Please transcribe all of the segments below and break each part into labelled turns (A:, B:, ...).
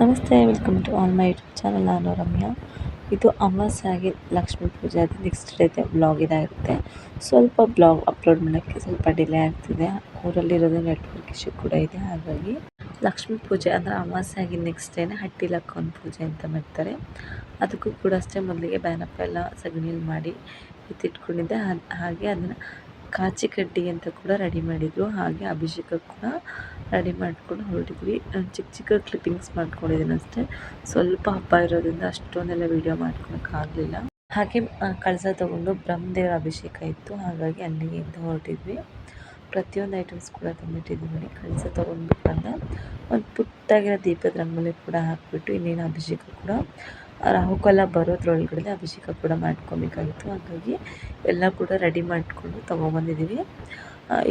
A: ನಮಸ್ತೆ welcome to all my YouTube channel ನಾನು ರಮ್ಯಾ. ಇದು ಅಮಾಸ್ಯಾಗಿ ಲಕ್ಷ್ಮೀ ಪೂಜೆ. ಅದು ನೆಕ್ಸ್ಟ್ ಡೇ ಬ್ಲಾಗ್ ಇದಾಗುತ್ತೆ ಸ್ವಲ್ಪ ಬ್ಲಾಗ್ ಅಪ್ಲೋಡ್ ಮಾಡೋಕ್ಕೆ ಸ್ವಲ್ಪ ಡಿಲೇ ಆಗ್ತಿದೆ. ಊರಲ್ಲಿರೋದು ನೆಟ್ವರ್ಕ್ ಇಶ್ಯೂ ಕೂಡ ಇದೆ. ಹಾಗಾಗಿ ಲಕ್ಷ್ಮೀ ಪೂಜೆ ಅಂದರೆ ಅಮಾಸ್ಯಾಗಿ ನೆಕ್ಸ್ಟ್ ಡೇನೆ ಹಟ್ಟಿ ಲಕ್ಕವನ ಪೂಜೆ ಅಂತ ಮಾಡ್ತಾರೆ. ಅದಕ್ಕೂ ಕೂಡ ಅಷ್ಟೇ ಮೊದಲಿಗೆ ಬ್ಯಾನಪ್ಪ ಎಲ್ಲ ಸಗಣಿಯಲ್ಲಿ ಮಾಡಿ ಎತ್ತಿಟ್ಕೊಂಡಿದ್ದೆ. ಹಾಗೆ ಅದನ್ನು ಕಾಚಿ ಕಡ್ಡಿ ಅಂತ ಕೂಡ ರೆಡಿ ಮಾಡಿದರು. ಹಾಗೆ ಅಭಿಷೇಕ ಕೂಡ ರೆಡಿ ಮಾಡ್ಕೊಂಡು ಹೊರಟಿದ್ವಿ. ಚಿಕ್ಕ ಚಿಕ್ಕ ಕ್ಲಿಪ್ಪಿಂಗ್ಸ್ ಮಾಡ್ಕೊಂಡಿದ್ದೀನಿ ಅಷ್ಟೇ. ಸ್ವಲ್ಪ ಹಬ್ಬ ಇರೋದ್ರಿಂದ ಅಷ್ಟೊಂದೆಲ್ಲ ವೀಡಿಯೋ ಮಾಡ್ಕೊಳಕ್ಕಾಗಲಿಲ್ಲ ಹಾಗೆ ಕಳಸ ತಗೊಂಡು ಬ್ರಹ್ಮದೇವರ ಅಭಿಷೇಕ ಇತ್ತು. ಹಾಗಾಗಿ ಅಲ್ಲಿಗೆ ಅಂತ ಹೊರಟಿದ್ವಿ. ಪ್ರತಿಯೊಂದು ಐಟಮ್ಸ್ ಕೂಡ ತಂದಿಟ್ಟಿದ್ವಿ ನೋಡಿ. ಕಳಸ ತೊಗೊಂಡ್ಬಿಟ್ಟು ಒಂದು ಪುಟ್ಟಾಗಿರೋ ದೀಪದ ರಂಗೋಲಿ ಕೂಡ ಹಾಕಿಬಿಟ್ಟು ಇನ್ನೇನು ಅಭಿಷೇಕ ಕೂಡ ರಾಹುಕಾಲ ಬರೋದ್ರೊಳಗಡೆ ಅಭಿಷೇಕ ಕೂಡ ಮಾಡ್ಕೊಬೇಕಾಗಿತ್ತು. ಹಾಗಾಗಿ ಎಲ್ಲ ಕೂಡ ರೆಡಿ ಮಾಡಿಕೊಂಡು ತೊಗೊಬಂದಿದ್ದೀವಿ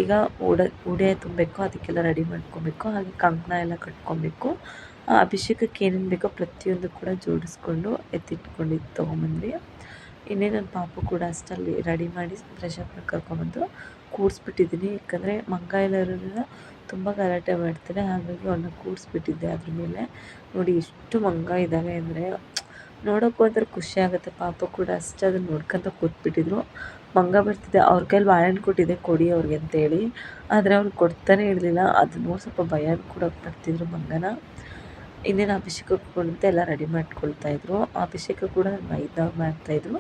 A: ಈಗ ಉಡ ಉಡೆ ತುಂಬಬೇಕು, ಅದಕ್ಕೆಲ್ಲ ರೆಡಿ ಮಾಡ್ಕೊಬೇಕು, ಹಾಗೆ ಕಂಕಣ ಎಲ್ಲ ಕಟ್ಕೊಬೇಕು. ಅಭಿಷೇಕಕ್ಕೆ ಏನೇನು ಬೇಕೋ ಪ್ರತಿಯೊಂದು ಕೂಡ ಜೋಡಿಸ್ಕೊಂಡು ಎತ್ತಿಟ್ಕೊಂಡಿದ್ದು ತೊಗೊಂಬಂದ್ವಿ. ಇನ್ನೇ ನನ್ನ ಪಾಪು ಕೂಡ ಅಷ್ಟಲ್ಲಿ ರೆಡಿ ಮಾಡಿ ಫ್ರೆಶ್ ಅಪ್ ಕರ್ಕೊಂಬಂದು ಕೂಡಿಸ್ಬಿಟ್ಟಿದ್ದೀನಿ ಯಾಕಂದರೆ ಮಂಗ ಎಲ್ಲ ತುಂಬ ಗಲಾಟೆ ಮಾಡ್ತಾರೆ. ಹಾಗಾಗಿ ಅವನ್ನ ಕೂಡಿಸ್ಬಿಟ್ಟಿದ್ದೆ ಅದ್ರ ಮೇಲೆ. ನೋಡಿ, ಎಷ್ಟು ಮಂಗ ಇದ್ದಾವೆ ಅಂದರೆ ನೋಡೋಕ್ಕೂ ಒಂಥರ ಖುಷಿ ಆಗುತ್ತೆ. ಪಾಪ ಕೂಡ ಅಷ್ಟೇ ಅದನ್ನು ನೋಡ್ಕೊಂತ ಕೂತ್ಬಿಟ್ಟಿದ್ರು. ಮಂಗ ಬರ್ತಿದೆ. ಅವ್ರ ಕೈಲಿ ಬಾಳೆಹಣ್ಣು ಕೊಟ್ಟಿದ್ದೆ ಕೊಡಿ ಅವ್ರಿಗೆ ಅಂತೇಳಿ. ಆದರೆ ಅವ್ರು ಕೊಡ್ತಾನೆ ಇರಲಿಲ್ಲ. ಅದು ನೋಡಿ ಸ್ವಲ್ಪ ಭಯ ಕೂಡ ಬರ್ತಿದ್ರು ಮಂಗನ. ಇನ್ನೇನು ಅಭಿಷೇಕಕ್ಕೆ ಅಂತ ಎಲ್ಲ ರೆಡಿ ಮಾಡ್ಕೊಳ್ತಾ ಇದ್ರು. ಅಭಿಷೇಕ ಕೂಡ ನನ್ನ ಮಾಡ್ತಾ ಮಾಡ್ತಾಯಿದ್ರು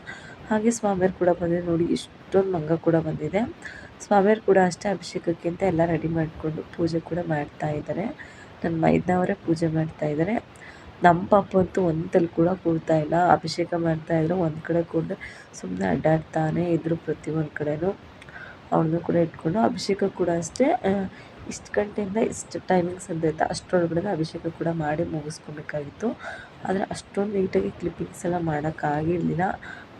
A: ಹಾಗೆ ಸ್ವಾಮಿಯರು ಕೂಡ ಬಂದಿದೆ ನೋಡಿ. ಇಷ್ಟೊಂದು ಮಂಗ ಕೂಡ ಬಂದಿದೆ. ಸ್ವಾಮಿಯರು ಕೂಡ ಅಷ್ಟೇ ಅಭಿಷೇಕಕ್ಕಿಂತ ಎಲ್ಲ ರೆಡಿ ಮಾಡಿಕೊಂಡು ಪೂಜೆ ಕೂಡ ಮಾಡ್ತಾ ಇದ್ದಾರೆ ನನ್ನ ಮೈದನವರೇ ಪೂಜೆ ಮಾಡ್ತಾ ಇದ್ದಾರೆ ನಮ್ಮ ಪಾಪು ಅಂತೂ ಒಂದಲ್ಲಿ ಕೂಡ ಕೂರ್ತಾ ಇಲ್ಲ. ಅಭಿಷೇಕ ಮಾಡ್ತಾ ಮಾಡ್ತಾಯಿದ್ರು ಒಂದು ಕಡೆ ಕೂಡ ಸುಮ್ಮನೆ ಅಡ್ಡಾಡ್ತಾನೆ ಇದ್ದರು ಪ್ರತಿಯೊಂದು ಕಡೆಯೂ ಅವನು ಕೂಡ ಇಟ್ಕೊಂಡು ಅಭಿಷೇಕ ಕೂಡ ಅಷ್ಟೇ. ಇಷ್ಟು ಗಂಟೆಯಿಂದ ಇಷ್ಟು ಟೈಮಿಂಗ್ಸ್ ಅಂತ ಇತ್ತು. ಅಷ್ಟರೊಳಗಡೆ ಅಭಿಷೇಕ ಕೂಡ ಮಾಡಿ ಮುಗಿಸ್ಕೊಬೇಕಾಗಿತ್ತು. ಆದರೆ ಅಷ್ಟೊಂದು ನೀಟಾಗಿ ಕ್ಲಿಪ್ಪಿಂಗ್ಸ್ ಎಲ್ಲ ಮಾಡೋಕ್ಕಾಗಿರಲಿಲ್ಲ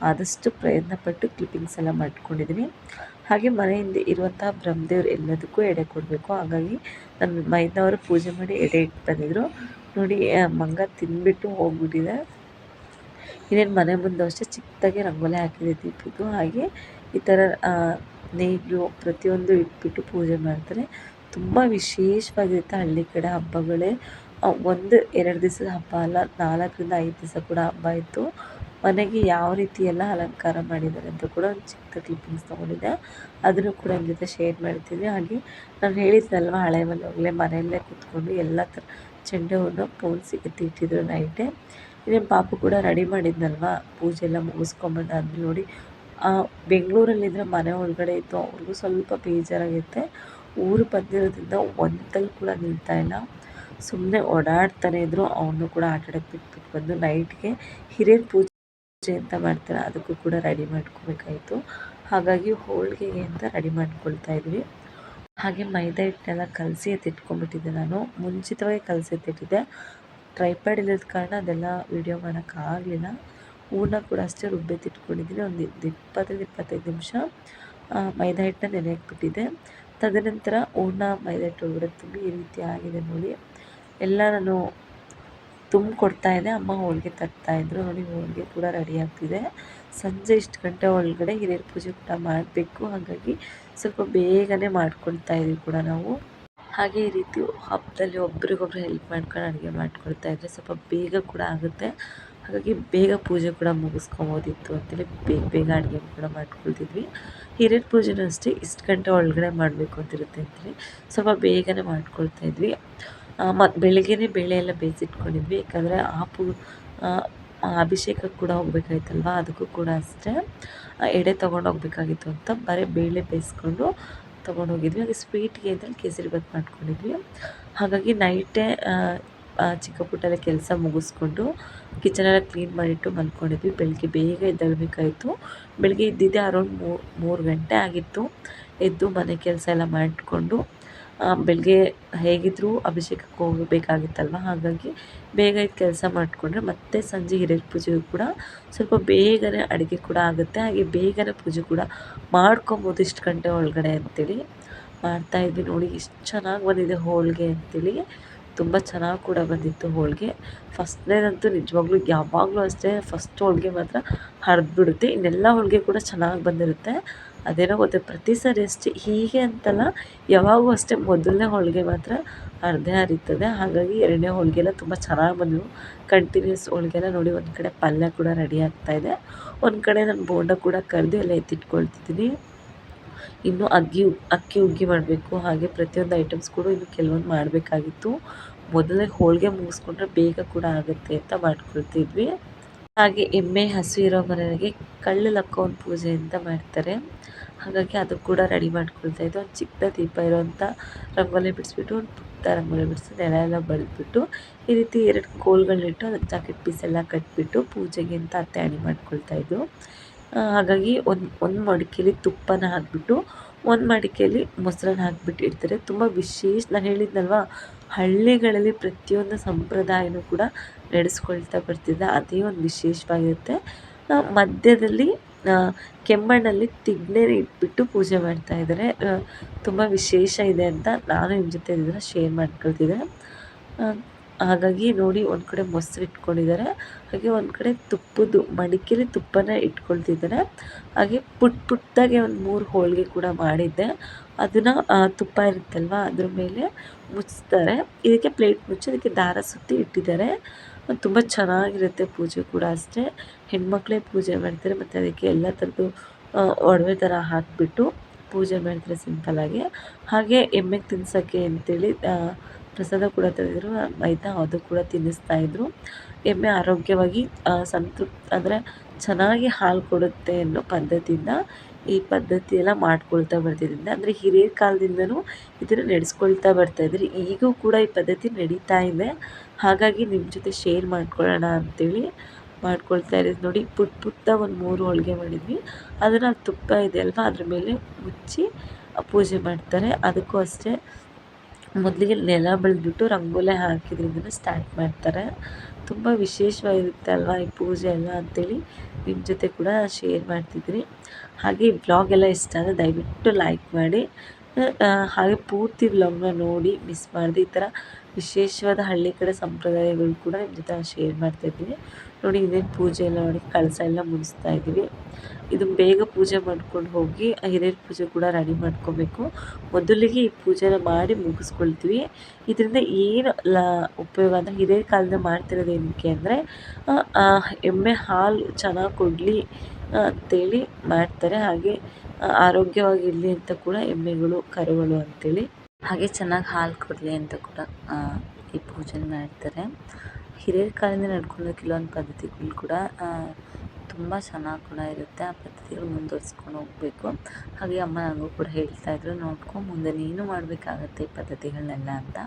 A: ಆದಷ್ಟು ಪ್ರಯತ್ನಪಟ್ಟು ಕ್ಲಿಪ್ಪಿಂಗ್ಸ್ ಎಲ್ಲ ಮಾಡ್ಕೊಂಡಿದ್ದೀನಿ ಹಾಗೆ ಮನೆಯಿಂದ ಇರುವಂಥ ಬ್ರಹ್ಮದೇವ್ರು ಎಲ್ಲದಕ್ಕೂ ಎಡೆ ಕೊಡಬೇಕು. ಹಾಗಾಗಿ ನನ್ನ ಮೈದನವರು ಪೂಜೆ ಮಾಡಿ ಎಡೆ ಇಟ್ಟು ಬಂದಿದ್ದರು ನೋಡಿ ಮಂಗ ತಿಂದ್ಬಿಟ್ಟು ಹೋಗ್ಬಿಟ್ಟಿದೆ. ಇನ್ನೇನು ಮನೆ ಮುಂದೆ ಅಷ್ಟೇ ಚಿಕ್ಕದಾಗಿ ರಂಗೋಲಿ ಹಾಕಿದೆ ದೀಪದ್ದು ಹಾಗೆ ಈ ಥರ ನೇಗಿಲು ಪ್ರತಿಯೊಂದು ಇಟ್ಬಿಟ್ಟು ಪೂಜೆ ಮಾಡ್ತಾರೆ. ತುಂಬ ವಿಶೇಷವಾಗಿರುತ್ತೆ ಹಳ್ಳಿ ಕಡೆ ಹಬ್ಬಗಳೇ. ಒಂದು, ಎರಡು ದಿವಸದ ಹಬ್ಬ ಅಲ್ಲ, ನಾಲ್ಕರಿಂದ ಐದು ದಿವಸ ಕೂಡ ಹಬ್ಬ ಇತ್ತು. ಮನೆಗೆ ಯಾವ ರೀತಿ ಎಲ್ಲ ಅಲಂಕಾರ ಮಾಡಿದ್ದಾರೆ ಅಂತ ಕೂಡ ಒಂದು ಚಿಕ್ಕ ಕ್ಲಿಪ್ಪಿಂಗ್ಸ್ ತೊಗೊಂಡಿದ್ದೆ. ಅದನ್ನು ಕೂಡ ನಿಮ್ಮ ಜೊತೆ ಶೇರ್ ಮಾಡ್ತೀನಿ ಹಾಗೆ ನಾನು ಹೇಳಿದ್ನಲ್ವ, ಹಳೆ ಮನೆಯಲ್ಲೇ ಮನೆಯಲ್ಲೇ ಕೂತ್ಕೊಂಡು ಎಲ್ಲ ಥರ ಚೆಂಡು ಹೂವನ್ನು ಪೋಣಿಸಿ ಎತ್ತಿಟ್ಟಿದ್ರು ನೈಟೇ. ಇನ್ನೇನು ಪಾಪು ಕೂಡ ರೆಡಿ ಮಾಡಿದ್ನಲ್ವಾ? ಪೂಜೆ ಎಲ್ಲ ಮುಗಿಸ್ಕೊಂಬಂದಾದ್ಮೇಲೆ ನೋಡಿ. ಬೆಂಗಳೂರಲ್ಲಿದ್ದರೆ ಮನೆ ಒಳಗಡೆ ಇತ್ತು. ಅವ್ರಿಗೂ ಸ್ವಲ್ಪ ಬೇಜಾರಾಗಿರುತ್ತೆ. ಊರು ಬಂದಿರೋದ್ರಿಂದ ಒಂದಲ್ಲಿ ಕೂಡ ನಿಲ್ತಾಯಿಲ್ಲ ಸುಮ್ಮನೆ ಓಡಾಡ್ತಾನೆ ಇದ್ರು. ಅವನು ಕೂಡ ಆಟಾಡೋಕ್ಕೆ ಬಿಟ್ಬಿಟ್ಟು ಬಂದು ನೈಟ್ಗೆ ಹಿರಿಯರ ಪೂಜೆ ಅಂತ ಮಾಡ್ತಾರೆ. ಅದಕ್ಕೂ ಕೂಡ ರೆಡಿ ಮಾಡ್ಕೋಬೇಕಾಯಿತು. ಹಾಗಾಗಿ ಹೋಳಿಗೆಗೆ ಅಂತ ರೆಡಿ ಮಾಡ್ಕೊಳ್ತಾ ಇದ್ವಿ. ಹಾಗೆ ಮೈದಾ ಹಿಟ್ಟನ್ನೆಲ್ಲ ಕಲಸಿ ಎತ್ತಿಟ್ಕೊಂಡ್ಬಿಟ್ಟಿದ್ದೆ ನಾನು. ಮುಂಚಿತವಾಗಿ ಕಲಸಿ ಎತ್ತಿಟ್ಟಿದ್ದೆ ಟ್ರೈಪ್ಯಾಡ್ ಇಲ್ಲದ ಕಾರಣ ಅದೆಲ್ಲ ವೀಡಿಯೋ ಮಾಡೋಕ್ಕಾಗಲಿಲ್ಲ ಹೂರ್ಣ ಕೂಡ ಅಷ್ಟೇ ರುಬ್ಬೆತ್ತಿಟ್ಕೊಂಡಿದ್ದೀನಿ ಒಂದು ಇಪ್ಪತ್ತೈದು ಇಪ್ಪತ್ತೈದು ನಿಮಿಷ. ಮೈದಾ ಹಿಟ್ಟನ್ನ ನೆನೆ ಹಾಕ್ಬಿಟ್ಟಿದ್ದೆ ತದನಂತರ ಹೂರ್ಣ, ಮೈದಾ ಹಿಟ್ಟು ಒಳಗಡೆ ತುಂಬಿ ಈ ರೀತಿ ಆಗಿದೆ ನೋಡಿ. ಎಲ್ಲ ನಾನು ತುಂಬಿಕೊಡ್ತಾ ಇದ್ದೆ. ಅಮ್ಮ ಹೋಳಿಗೆ ತರ್ತಾಯಿದ್ರು ನೋಡಿ, ಹೋಳಿಗೆ ಕೂಡ ರೆಡಿ ಆಗ್ತಿದೆ. ಸಂಜೆ ಇಷ್ಟು ಗಂಟೆ ಒಳಗಡೆ ಹಿರಿಯರ ಪೂಜೆ ಕೂಡ ಮಾಡಬೇಕು. ಹಾಗಾಗಿ ಸ್ವಲ್ಪ ಬೇಗನೆ ಮಾಡ್ಕೊಳ್ತಾ ಇದ್ದೀವಿ ಕೂಡ ನಾವು. ಹಾಗೆ ಈ ರೀತಿ ಹಬ್ಬದಲ್ಲಿ ಒಬ್ರಿಗೊಬ್ರು ಹೆಲ್ಪ್ ಮಾಡ್ಕೊಂಡು ಅಡುಗೆ ಮಾಡ್ಕೊಳ್ತಾ ಇದ್ರೆ ಸ್ವಲ್ಪ ಬೇಗ ಕೂಡ ಆಗುತ್ತೆ. ಹಾಗಾಗಿ ಬೇಗ ಪೂಜೆ ಕೂಡ ಮುಗಿಸ್ಕೊಬೋದಿತ್ತು ಅಂತೇಳಿ ಬೇಗ ಬೇಗ ಅಡುಗೆ ಕೂಡ ಮಾಡ್ಕೊಳ್ತಿದ್ವಿ. ಹಿರಿಯರ ಪೂಜೆನೂ ಅಷ್ಟೇ ಇಷ್ಟು ಗಂಟೆ ಒಳಗಡೆ ಮಾಡಬೇಕು ಅಂತಿರುತ್ತೆ ಅಂತೇಳಿ ಸ್ವಲ್ಪ ಬೇಗನೆ ಮಾಡ್ಕೊಳ್ತಾ ಇದ್ವಿ. ಮತ್ತು ಬೆಳಗ್ಗೆನೇ ಬೇಳೆ ಎಲ್ಲ ಬೇಯಿಸಿಟ್ಕೊಂಡಿದ್ವಿ. ಯಾಕಂದರೆ ಆ ಪೂ ಅಭಿಷೇಕಕ್ಕೆ ಕೂಡ ಹೋಗ್ಬೇಕಾಯ್ತಲ್ವ? ಅದಕ್ಕೂ ಕೂಡ ಅಷ್ಟೇ. ಎಡೆ ತೊಗೊಂಡು ಹೋಗ್ಬೇಕಾಗಿತ್ತು ಅಂತ ಬರೀ ಬೇಳೆ ಬೇಯಿಸ್ಕೊಂಡು ತೊಗೊಂಡೋಗಿದ್ವಿ ಹಾಗೆ ಸ್ವೀಟ್ಗೆ ಅಂತೇಳಿ ಕೇಸರಿ ಬಾತ್ ಮಾಡ್ಕೊಂಡಿದ್ವಿ. ಹಾಗಾಗಿ ನೈಟೇ ಚಿಕ್ಕ ಪುಟ್ಟಲ್ಲಿ ಕೆಲಸ ಮುಗಿಸ್ಕೊಂಡು ಕಿಚನೆಲ್ಲ ಕ್ಲೀನ್ ಮಾಡಿಟ್ಟು ಮಲ್ಕೊಂಡಿದ್ವಿ. ಬೆಳಗ್ಗೆ ಬೇಗ ಎದ್ದೇಳಬೇಕಾಯಿತು. ಬೆಳಗ್ಗೆ ಇದ್ದಿದ್ದೆ ಅರೌಂಡ್ ಮೂರು ಗಂಟೆ ಆಗಿತ್ತು. ಎದ್ದು ಮನೆ ಕೆಲಸ ಎಲ್ಲ ಮಾಡಿಕೊಂಡು ಬೆಳಗ್ಗೆ ಹೇಗಿದ್ದರೂ ಅಭಿಷೇಕಕ್ಕೆ ಹೋಗಬೇಕಾಗಿತ್ತಲ್ವ? ಹಾಗಾಗಿ ಬೇಗ ಇದು ಕೆಲಸ ಮಾಡಿಕೊಂಡ್ರೆ ಮತ್ತೆ ಸಂಜೆ ಹಿರಿಯರ ಪೂಜೆಗೂ ಕೂಡ ಸ್ವಲ್ಪ ಬೇಗನೆ ಅಡುಗೆ ಕೂಡ ಆಗುತ್ತೆ. ಹಾಗೆ ಬೇಗನೆ ಪೂಜೆ ಕೂಡ ಮಾಡ್ಕೊಬೋದು ಇಷ್ಟು ಗಂಟೆ ಒಳಗಡೆ ಅಂತೇಳಿ. ಮಾಡ್ತಾಯಿದ್ವಿ ನೋಡಿ ಎಷ್ಟು ಚೆನ್ನಾಗಿ ಬಂದಿದೆ ಹೋಳಿಗೆ ಅಂತೇಳಿ. ತುಂಬ ಚೆನ್ನಾಗಿ ಕೂಡ ಬಂದಿತ್ತು ಹೋಳಿಗೆ. ಫಸ್ಟ್ನೇದಂತೂ ನಿಜವಾಗ್ಲೂ ಯಾವಾಗಲೂ ಅಷ್ಟೇ ಫಸ್ಟ್ ಹೋಳಿಗೆ ಮಾತ್ರ ಹರಿದ್ಬಿಡುತ್ತೆ. ಇನ್ನೆಲ್ಲ ಹೋಳಿಗೆ ಕೂಡ ಚೆನ್ನಾಗಿ ಬಂದಿರುತ್ತೆ. ಅದೇನೋ ಗೊತ್ತೆ, ಪ್ರತಿ ಸಾರಿ ಅಷ್ಟೇ. ಹೀಗೆ ಅಂತಲ್ಲ, ಯಾವಾಗೂ ಅಷ್ಟೇ ಮೊದಲನೇ ಹೋಳಿಗೆ ಮಾತ್ರ ಅರ್ಧ ಹರಿತದೆ. ಹಾಗಾಗಿ ಎರಡನೇ ಹೋಳಿಗೆಲ್ಲ ತುಂಬ ಚೆನ್ನಾಗಿ ಬಂದವು. ಕಂಟಿನ್ಯೂಸ್ ಹೋಳಿಗೆಲ್ಲ ನೋಡಿ ಒಂದು ಕಡೆ ಪಲ್ಯ ಕೂಡ ರೆಡಿ ಆಗ್ತಾಯಿದೆ ಒಂದು ಕಡೆ ನಾನು ಬೋಂಡ ಕೂಡ ಕರೆದು ಎಲ್ಲ ಎತ್ತಿಟ್ಕೊಳ್ತಿದ್ದೀನಿ. ಇನ್ನು ಅಗ್ಗಿ ಅಕ್ಕಿ ಹುಗ್ಗಿ ಮಾಡಬೇಕು. ಹಾಗೆ ಪ್ರತಿಯೊಂದು ಐಟಮ್ಸ್ ಕೂಡ ಇನ್ನು ಕೆಲವೊಂದು ಮಾಡಬೇಕಾಗಿತ್ತು. ಮೊದಲೇ ಹೋಳಿಗೆ ಮುಗಿಸ್ಕೊಂಡ್ರೆ ಬೇಗ ಕೂಡ ಆಗುತ್ತೆ ಅಂತ ಮಾಡ್ಕೊಳ್ತಿದ್ವಿ. ಹಾಗೆ ಎಮ್ಮೆ, ಹಸು ಇರೋ ಮನೆಗೆ ಕಳ್ಳು ಒಂದು ಪೂಜೆ ಅಂತ ಮಾಡ್ತಾರೆ. ಹಾಗಾಗಿ ಅದು ಕೂಡ ರೆಡಿ ಮಾಡ್ಕೊಳ್ತಾ ಇದ್ದು. ಒಂದು ಚಿಕ್ಕ ದೀಪ ಇರೋವಂಥ ರಂಗೋಲಿ ಬಿಡಿಸ್ಬಿಟ್ಟು, ಒಂದು ಪುಟ್ಟ ರಂಗೋಲಿ ಬಿಡಿಸಿ ನೆಲ ಎಲ್ಲ ಬಳಿದ್ಬಿಟ್ಟು, ಈ ರೀತಿ ಎರಡು ಕೋಲ್ಗಳನ್ನಿಟ್ಟು ಅದಕ್ಕೆ ಜಾಕೆಟ್ ಪೀಸ್ ಎಲ್ಲ ಕಟ್ಬಿಟ್ಟು ಪೂಜೆಗೆ ಅಂತ ಅತ್ತೆ ಅಣಿ ಮಾಡ್ಕೊಳ್ತಾ ಇದ್ದು ಹಾಗಾಗಿ ಒಂದು ಒಂದು ಮಡಿಕೇಲಿ ತುಪ್ಪನ ಹಾಕಿಬಿಟ್ಟು, ಒಂದು ಮಡಿಕೇಲಿ ಮೊಸರನ್ನ ಹಾಕಿಬಿಟ್ಟು ಇಡ್ತಾರೆ. ತುಂಬ ವಿಶೇಷ, ನಾನು ಹೇಳಿದ್ನಲ್ವ, ಹಳ್ಳಿಗಳಲ್ಲಿ ಪ್ರತಿಯೊಂದು ಸಂಪ್ರದಾಯನೂ ಕೂಡ ನಡೆಸ್ಕೊಳ್ತಾ ಬರ್ತಿದ್ದೆ ಅದೇ ಒಂದು ವಿಶೇಷವಾಗಿರುತ್ತೆ. ಮಧ್ಯದಲ್ಲಿ ಕೆಮ್ಮಣ್ಣಲ್ಲಿ ತಿಗ್ನೇರಿ ಇಟ್ಬಿಟ್ಟು ಪೂಜೆ ಮಾಡ್ತಾ ಇದ್ದಾರೆ ತುಂಬ ವಿಶೇಷ ಇದೆ ಅಂತ ನಾನು ನಿಮ್ಮ ಜೊತೆ ಇದನ್ನು ಶೇರ್ ಮಾಡ್ಕೊಳ್ತಿದ್ದೆ. ಹಾಗಾಗಿ ನೋಡಿ ಒಂದು ಕಡೆ ಮೊಸರು ಇಟ್ಕೊಂಡಿದ್ದಾರೆ. ಹಾಗೆ ಒಂದು ಕಡೆ ತುಪ್ಪದ್ದು ಮಡಿಕೆಲಿ ತುಪ್ಪನ ಇಟ್ಕೊಳ್ತಿದ್ದಾರೆ. ಹಾಗೆ ಪುಟ್ ಪುಟ್ಟದಾಗೆ ಒಂದು ಮೂರು ಹೋಳಿಗೆ ಕೂಡ ಮಾಡಿದ್ದೆ. ಅದನ್ನು ತುಪ್ಪ ಇರುತ್ತಲ್ವ, ಅದ್ರ ಮೇಲೆ ಮುಚ್ತಾರೆ. ಇದಕ್ಕೆ ಪ್ಲೇಟ್ ಮುಚ್ಚಿ ಅದಕ್ಕೆ ದಾರ ಸುತ್ತಿ ಇಟ್ಟಿದ್ದಾರೆ. ತುಂಬ ಚೆನ್ನಾಗಿರುತ್ತೆ ಪೂಜೆ ಕೂಡ ಅಷ್ಟೇ. ಹೆಣ್ಮಕ್ಳೇ ಪೂಜೆ ಮಾಡ್ತಾರೆ, ಮತ್ತು ಅದಕ್ಕೆ ಎಲ್ಲ ಥರದ್ದು ಒಡವೆ ಥರ ಹಾಕಿಬಿಟ್ಟು. ಪೂಜೆ ಮಾಡ್ತಾರೆ ಸಿಂಪಲ್ಲಾಗಿ ಹಾಗೆ ಎಮ್ಮೆಗೆ ತಿನ್ಸೋಕ್ಕೆ ಅಂತೇಳಿ ಪ್ರಸಾದ ಕೂಡ ತಂದಿದ್ರು ಆಯಿತಾ ಅದು ಕೂಡ ತಿನ್ನಿಸ್ತಾ ತಿನ್ನಿಸ್ತಾಯಿದ್ರು ಎಮ್ಮೆ ಆರೋಗ್ಯವಾಗಿ ಸಂತೃಪ್ತ, ಅಂದರೆ ಚೆನ್ನಾಗಿ ಹಾಲು ಕೊಡುತ್ತೆ ಅನ್ನೋ ಪದ್ಧತಿಯಿಂದ ಈ ಪದ್ಧತಿ ಎಲ್ಲ ಮಾಡ್ಕೊಳ್ತಾ ಬರ್ತಿದ್ದರಿಂದ ಅಂದರೆ ಹಿರಿಯರ ಕಾಲದಿಂದನೂ ಇದನ್ನು ನಡೆಸ್ಕೊಳ್ತಾ ಬರ್ತಾಯಿದ್ರು ಈಗೂ ಕೂಡ ಈ ಪದ್ಧತಿ ನಡೀತಾ ಇದೆ. ಹಾಗಾಗಿ ನಿಮ್ಮ ಜೊತೆ ಶೇರ್ ಮಾಡ್ಕೊಳ್ಳೋಣ ಅಂಥೇಳಿ ಮಾಡ್ಕೊಳ್ತಾ ಇರೋದು ನೋಡಿ. ಪುಟ್ ಪುಟ್ಟ ಒಂದು ಮೂರು ಹೋಳಿಗೆ ಮಾಡಿದ್ವಿ. ಅದನ್ನು ತುಪ್ಪ ಇದೆ ಅಲ್ವಾ? ಅದ್ರ ಮೇಲೆ ಮುಚ್ಚಿ ಪೂಜೆ ಮಾಡ್ತಾರೆ. ಅದಕ್ಕೂ ಅಷ್ಟೇ ಮೊದಲಿಗೆ ನೆಲ ಬಳಿದ್ಬಿಟ್ಟು ರಂಗೋಲೆ ಹಾಕಿದ್ರಿಂದ ಸ್ಟಾರ್ಟ್ ಮಾಡ್ತಾರೆ. ತುಂಬ ವಿಶೇಷವಾಗಿರುತ್ತೆ ಅಲ್ವಾ ಈ ಪೂಜೆ ಎಲ್ಲ ಅಂತೇಳಿ. ನಿಮ್ಮ ಜೊತೆ ಕೂಡ ಶೇರ್ ಮಾಡ್ತಿದ್ದೀನಿ. ಹಾಗೆ ಈ ವ್ಲಾಗ್ ಎಲ್ಲ ಇಷ್ಟ ಆದರೆ ದಯವಿಟ್ಟು ಲೈಕ್ ಮಾಡಿ. ಹಾಗೆ ಪೂರ್ತಿ ವ್ಲಾಗ್ನ ನೋಡಿ ಮಿಸ್ ಮಾಡಿದೆ ಈ ಥರ ವಿಶೇಷವಾದ ಹಳ್ಳಿ ಕಡೆ ಸಂಪ್ರದಾಯಗಳು ಕೂಡ ನಿಮ್ಮ ಜೊತೆ ಶೇರ್ ಮಾಡ್ತಾಯಿದ್ದೀನಿ ನೋಡಿ ಇನ್ನೇನು ಪೂಜೆ ಎಲ್ಲ ಮಾಡಿ ಕಳಸ ಎಲ್ಲ ಮುಗಿಸ್ತಾ ಇದ್ದೀವಿ. ಇದು ಬೇಗ ಪೂಜೆ ಮಾಡ್ಕೊಂಡು ಹೋಗಿ ಹಿರಿಯರ ಪೂಜೆ ಕೂಡ ರೆಡಿ ಮಾಡ್ಕೋಬೇಕು. ಮೊದಲಿಗೆ ಈ ಪೂಜೆನ ಮಾಡಿ ಮುಗಿಸ್ಕೊಳ್ತೀವಿ. ಇದರಿಂದ ಏನು ಲ, ಉಪಯೋಗ ಅಂದರೆ ಹಿರಿಯರ ಕಾಲದ ಮಾಡ್ತಿರೋದು ಏನಕ್ಕೆ ಅಂದರೆ ಎಮ್ಮೆ ಹಾಲು ಚೆನ್ನಾಗಿ ಕೊಡಲಿ ಅಂತೇಳಿ ಮಾಡ್ತಾರೆ. ಹಾಗೆ ಆರೋಗ್ಯವಾಗಿರಲಿ ಅಂತ ಕೂಡ ಎಮ್ಮೆಗಳು, ಕರುಗಳು ಅಂತೇಳಿ ಹಾಗೆ ಚೆನ್ನಾಗಿ ಹಾಲು ಕೊಡಲಿ ಅಂತ ಕೂಡ ಈ ಪೂಜೆ ಮಾಡ್ತಾರೆ. ಹಿರಿಯರ ಕಾಲದಿಂದ ನಡ್ಕೊಂಡು ಕೆಲವೊಂದು ಪದ್ಧತಿಗಳು ಕೂಡ ತುಂಬ ಚೆನ್ನಾಗಿ ಕೂಡ ಇರುತ್ತೆ. ಆ ಪದ್ಧತಿಗಳು ಮುಂದುವರ್ಸ್ಕೊಂಡು ಹೋಗಬೇಕು. ಹಾಗೆ ಅಮ್ಮ ನನಗೂ ಕೂಡ ಹೇಳ್ತಾಯಿದ್ರು ನೋಡ್ಕೊ, ಮುಂದೆ ನೀನು ಮಾಡಬೇಕಾಗತ್ತೆ ಈ ಪದ್ಧತಿಗಳನ್ನೆಲ್ಲ ಅಂತ.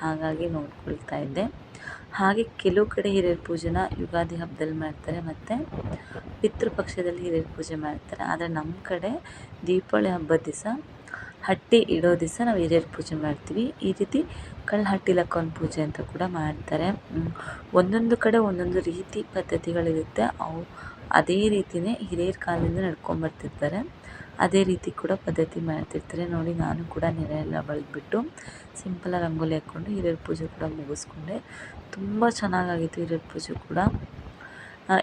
A: ಹಾಗಾಗಿ ನೋಡ್ಕೊಳ್ತಾ ಇದ್ದೆ. ಹಾಗೆ ಕೆಲವು ಕಡೆ ಹಿರಿಯರ ಪೂಜೆನ ಯುಗಾದಿ ಹಬ್ಬದಲ್ಲಿ ಮಾಡ್ತಾರೆ, ಮತ್ತು ಪಿತೃಪಕ್ಷದಲ್ಲಿ ಹಿರಿಯರ ಪೂಜೆ ಮಾಡ್ತಾರೆ. ಆದರೆ ನಮ್ಮ ಕಡೆ ದೀಪಾವಳಿ ಹಬ್ಬದ ದಿವಸ ಹಟ್ಟಿ ಇಡೋ ದಿವಸ ನಾವು ಹಿರಿಯರ ಪೂಜೆ ಮಾಡ್ತೀವಿ. ಈ ರೀತಿ ಕಳ್ಳ ಹಟ್ಟಿ ಲಕ್ಕವನ ಪೂಜೆ ಅಂತ ಕೂಡ ಮಾಡ್ತಾರೆ. ಒಂದೊಂದು ಕಡೆ ಒಂದೊಂದು ರೀತಿ ಪದ್ಧತಿಗಳಿರುತ್ತೆ. ಅವು ಅದೇ ರೀತಿಯೇ ಹಿರಿಯರ ಕಾಲದಿಂದ ನಡ್ಕೊಂಬರ್ತಿರ್ತಾರೆ ಅದೇ ರೀತಿ ಕೂಡ ಪದ್ಧತಿ ಮಾಡ್ತಿರ್ತಾರೆ. ನೋಡಿ, ನಾನು ಕೂಡ ನೆರೆ ಎಲ್ಲ ಬಳಿದ್ಬಿಟ್ಟು ಸಿಂಪಲ್ ರಂಗೋಲಿ ಹಾಕ್ಕೊಂಡು ಹಿರಿಯರ ಪೂಜೆ ಕೂಡ ಮುಗಿಸ್ಕೊಂಡೆ. ತುಂಬ ಚೆನ್ನಾಗಾಗಿತ್ತು ಹಿರಿಯರ ಪೂಜೆ ಕೂಡ.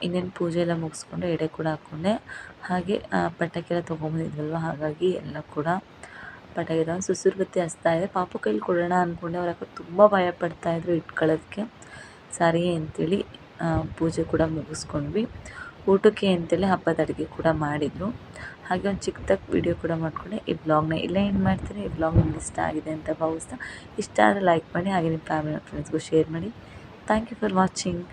A: ಇನ್ನೇನು ಪೂಜೆ ಎಲ್ಲ ಮುಗಿಸ್ಕೊಂಡು ಎಡೆ ಕೂಡ ಹಾಕ್ಕೊಂಡೆ. ಹಾಗೆ ಪಟಾಕಿ ಎಲ್ಲ ತೊಗೊಂಬಂದಿದ್ವಲ್ವ ಹಾಗಾಗಿ ಎಲ್ಲ ಕೂಡ ಪಟಾಕಿದ ಸುಸುರು ಸುಸುರ್ಗತಿ ಹಚ್ತಾ ಇದೆ. ಪಾಪು ಕೈಲಿ ಕೊಡೋಣ ಅಂದ್ಕೊಂಡೆ ಅವ್ರ ಯಾಕೋ ತುಂಬ ಭಯ ಪಡ್ತಾಯಿದ್ರು ಇಟ್ಕೊಳ್ಳೋದಕ್ಕೆ. ಸರಿ ಅಂತೇಳಿ ಪೂಜೆ ಕೂಡ ಮುಗಿಸ್ಕೊಂಡ್ವಿ. ಊಟಕ್ಕೆ ಅಂತೇಳಿ ಹಬ್ಬದ ಅಡುಗೆ ಕೂಡ ಮಾಡಿದರು. ಹಾಗೆ ಒಂದು ಚಿಕ್ಕದಾಗಿ ವಿಡಿಯೋ ಕೂಡ ಮಾಡಿಕೊಂಡೆ. ಈ ಬ್ಲಾಗ್ನ ಇಲ್ಲ ಏನು ಮಾಡ್ತೀನಿ. ಈ ಬ್ಲಾಗ್ ನಿಮ್ಗೆ ಇಷ್ಟ ಆಗಿದೆ ಅಂತ ಭಾವಿಸ್ತಾ, ಇಷ್ಟ ಆದರೆ ಲೈಕ್ ಮಾಡಿ, ಹಾಗೆ ನಿಮ್ಮ ಫ್ಯಾಮಿಲಿ ಫ್ರೆಂಡ್ಸ್ಗೂ ಶೇರ್ ಮಾಡಿ. Thank you for watching